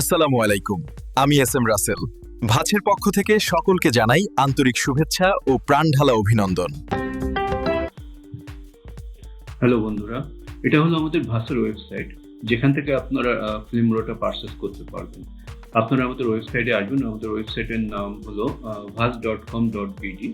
আসসালামু আলাইকুম। আমি এস এম রাসেল। ভাছের পক্ষ থেকে সকলকে জানাই আন্তরিক শুভেচ্ছা ও প্রাণঢালা অভিনন্দন। হ্যালো বন্ধুরা, এটা হলো আমাদের ভাষার ওয়েবসাইট, যেখান থেকে আপনারা ফিল্ম রোটা পারচেস করতে পারবেন। আপনারা আমাদের ওয়েবসাইটে আসবেন, আমাদের ওয়েবসাইটের নাম হলো ভাস ডট কম ডট বিডি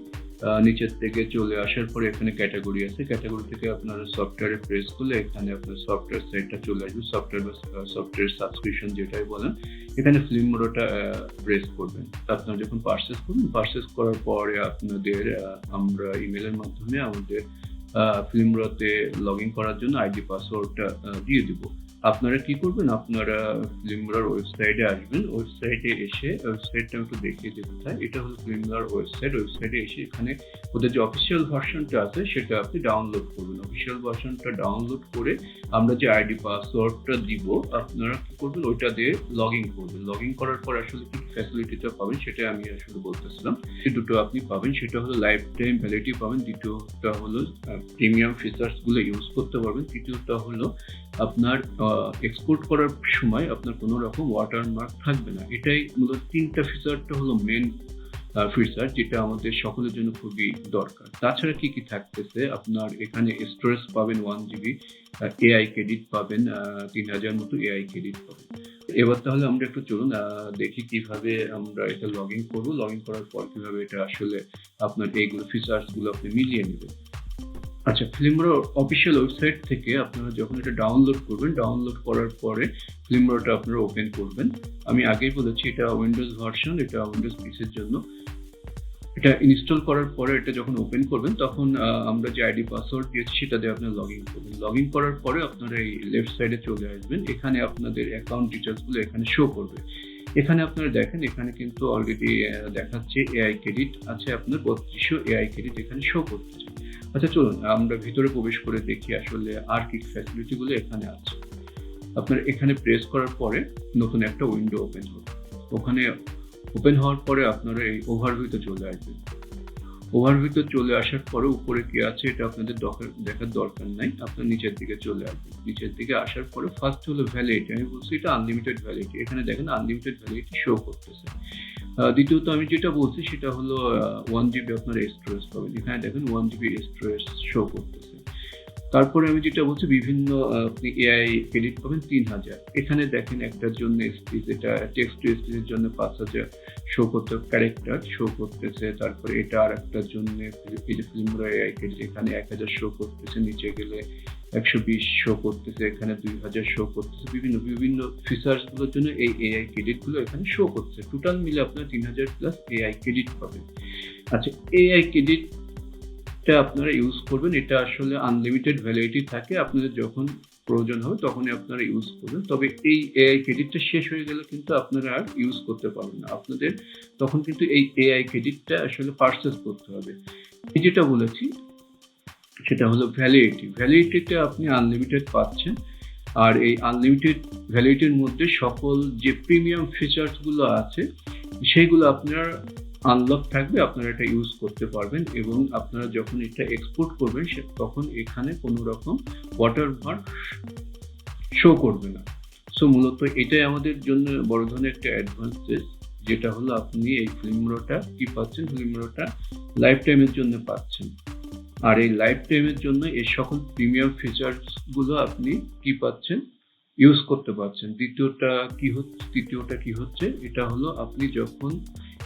নিচের থেকে চলে আসার পরে এখানে ক্যাটাগরি আছে। ক্যাটাগরি থেকে আপনারা সফটওয়্যারে প্রেস করলে এখানে আপনার সফটওয়্যার সাইটটা চলে আসবে। সফটওয়্যার বা সফটওয়্যার সাবস্ক্রিপশন যেটাই বলেন, এখানে ফিল্ম রোটা প্রেস করবেন। আপনারা যখন পারচেস করবেন পারচেস করার পরে আপনাদের আমরা ইমেলের মাধ্যমে আমাদের ফিল্মরাতে লগ ইন করার জন্য আইডি পাসওয়ার্ডটা দিয়ে দিব। আপনারা কি করবেন? আপনারা ফিল্মলার ওয়েবসাইটে আসবেন। ওয়েবসাইটে এসে ওয়েবসাইটটা একটু দেখিয়ে দিতে চাই এটা হলো ফিল্মলার ওয়েবসাইট ওয়েবসাইটে এসে এখানে ওদের যে অফিসিয়াল ভার্সনটা আছে, সেটা আপনি ডাউনলোড করবেন। অফিসিয়াল ভার্সনটা ডাউনলোড করে আমরা যে আইডি পাসওয়ার্ডটা দিব, আপনারা কি করবেন? ওইটা দিয়ে লগ ইন করবেন। লগ ইন করার পর আসলে কি ফ্যাসিলিটিটা পাবেন সেটা আমি আসলে বলতেছিলাম। সে দুটো আপনি পাবেন, সেটা হলো লাইফ টাইম ভ্যালিডিটি পাবেন, দ্বিতীয়টা হলো প্রিমিয়াম ফিচার্সগুলো ইউজ করতে পারবেন, তৃতীয়টা হলো আপনার এক্সপোর্ট করার সময় আপনার কোনো রকম ওয়াটারমার্ক থাকবে না। এটাই মূলত তিনটা ফিচারটা হলো মেন ফিচার যেটা আমাদের সকলের জন্য খুবই দরকার। তাছাড়া কি কি থাকতেছে? আপনার এখানে স্টোরেজ পাবেন ওয়ান জিবি এআই ক্রেডিট পাবেন তিন হাজার মতো এআই ক্রেডিট পাবেন। এবার তাহলে আমরা একটু চলুন দেখি কীভাবে আমরা এটা লগ ইন করব। লগ ইন করার পর কীভাবে এটা আসলে আপনার এইগুলো ফিচার্সগুলো আপনি মিলিয়ে নেবেন। আচ্ছা ফিল্মরো অফিসিয়াল ওয়েবসাইট থেকে আপনারা যখন এটা ডাউনলোড করবেন ডাউনলোড করার পরে ফিল্মরোটা আপনারা ওপেন করবেন। আমি আগেই বলেছি, এটা উইন্ডোজ ভার্সন এটা উইন্ডোজ পিসির জন্য। এটা ইনস্টল করার পরে এটা যখন ওপেন করবেন, তখন আমরা যে আইডি পাসওয়ার্ড দিয়েছি, সেটা দিয়ে আপনারা লগ ইন করবেন। লগ ইন করার পরে আপনারা এই লেফট সাইডে চলে আসবেন। এখানে আপনাদের অ্যাকাউন্ট ডিটেলসগুলো এখানে শো করবে। এখানে আপনারা দেখেন, এখানে কিন্তু অলরেডি দেখাচ্ছে এআই ক্রেডিট আছে আপনার, বত্রিশশো এআই ক্রেডিট এখানে শো করতেছে। আচ্ছা চলুন, আমরা ভিতরে প্রবেশ করে দেখি আসলে আর কি ফ্যাসিলিটি গুলো এখানে আছে। আপনার এখানে প্রেস করার পরে নতুন একটা উইন্ডো ওপেন হবে। ওখানে ওপেন হওয়ার পরে আপনারা এই ওভারভিউতে চলে আসবেন। ওভারভিউতে চলে আসার পরে উপরে কি আছে এটা আপনাদের দেখার দরকার নাই। আপনার নিচের দিকে চলে আসবেন। নিচের দিকে আসার পরে ফার্স্ট হলো ভ্যালিডিটি আমি বলছি এটা আনলিমিটেড ভ্যালিডিটি এখানে দেখেন আনলিমিটেড ভ্যালিডিটি শো করতেছে। দ্বিতীয়ত আমি যেটা বলছি সেটা হলো ওয়ান জিবি আপনার স্টোরেজ পাবেন। এখানে দেখেন ওয়ান জিবি স্টোরেজ শো করতেছে। তারপরে আমি যেটা বলছি, বিভিন্ন আপনি এআই ক্রেডিট পাবেন তিন হাজার। এখানে দেখেন একটার জন্য স্পিচ এটা টেক্সট টু স্পিচের জন্য পাঁচ হাজার শো করতে ক্যারেক্টার শো করতেছে। তারপরে এটা আর একটার জন্য, এই ফিল্ম এআই ক্রেডিট এখানে এক হাজার শো করতেছে। নিচে গেলে একশো বিশ শো করতেছে, এখানে দুই হাজার শো করতেছে, বিভিন্ন বিভিন্ন ফিচার্সগুলোর জন্য এই এআই ক্রেডিটগুলো এখানে শো করছে। টোটাল মিলে আপনার তিন হাজার প্লাস এআই ক্রেডিট পাবেন। আচ্ছা এআই ক্রেডিট ক্রেডিটটা আপনারা ইউজ করবেন, এটা আসলে আনলিমিটেড ভ্যালিডিটি থাকে, আপনাদের যখন প্রয়োজন হবে তখনই আপনারা ইউজ করবেন। তবে এই এআই ক্রেডিটটা শেষ হয়ে গেলে কিন্তু আপনারা আর ইউজ করতে পারবেন না। আপনাদের তখন কিন্তু এই এআই ক্রেডিটটা আসলে পারচেস করতে হবে। যেটা বলেছি সেটা হলো ভ্যালিডিটি ভ্যালিডিটিতে আপনি আনলিমিটেড পাচ্ছেন। আর এই আনলিমিটেড ভ্যালিডিটির মধ্যে সকল যে প্রিমিয়াম ফিচার্সগুলো আছে, সেইগুলো আপনার আনলক থাকবে, আপনারা এটা ইউজ করতে পারবেন এবং আপনারা যখন এটা এক্সপোর্ট করবেন তখন এখানে কোনো রকম ওয়াটারমার্ক শো করবে না। সো মূলত এটাই আমাদের জন্য বড় ধরনের একটা অ্যাডভান্টেজ যেটা হলো আপনি এই ফিল্মরোটা কি পাচ্ছেন? ফিল্মরোটা লাইফ টাইমের জন্য পাচ্ছেন। আর এই লাইফ টাইমের জন্য এই সকল প্রিমিয়াম ফিচার্সগুলো আপনি কি পাচ্ছেন? ইউজ করতে পারছেন। দ্বিতীয়টা কি হচ্ছে? তৃতীয়টা কি হচ্ছে? এটা হলো আপনি যখন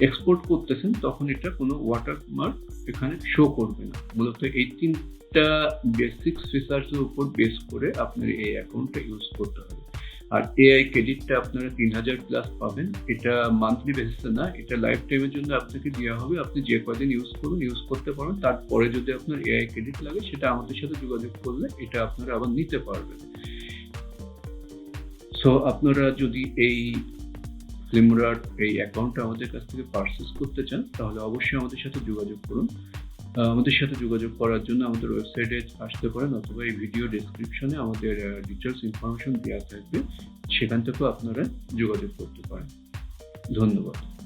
এক্সপোর্ট করতেছেন, তখন এটা কোনো ওয়াটারমার্ক এখানে শো করবে না। মূলত এই তিনটা বেসিক ফিচার্সের উপর বেস করে আপনার এই অ্যাকাউন্টটা ইউজ করতে হবে। আর এআই ক্রেডিটটা আপনারা তিন হাজার প্লাস পাবেন। এটা মান্থলি বেসিসে না, এটা লাইফ টাইমের জন্য আপনাকে দেওয়া হবে। আপনি যে কদিন ইউজ করুন ইউজ করতে পারবেন। তারপরে যদি আপনার এআই ক্রেডিট লাগে, সেটা আমাদের সাথে যোগাযোগ করলে এটা আপনারা আবার নিতে পারবেন। সো আপনারা যদি এই ফিল্মরার এই অ্যাকাউন্টটা আমাদের কাছ থেকে পারচেস করতে চান, তাহলে অবশ্যই আমাদের সাথে যোগাযোগ করুন। আমাদের সাথে যোগাযোগ করার জন্য আমাদের ওয়েবসাইটে আসতে পারেন অথবা এই ভিডিও ডিসক্রিপশনে আমাদের ডিটেলস ইনফরমেশন দেওয়া থাকবে। সেখান থেকেও আপনারা যোগাযোগ করতে পারেন। ধন্যবাদ।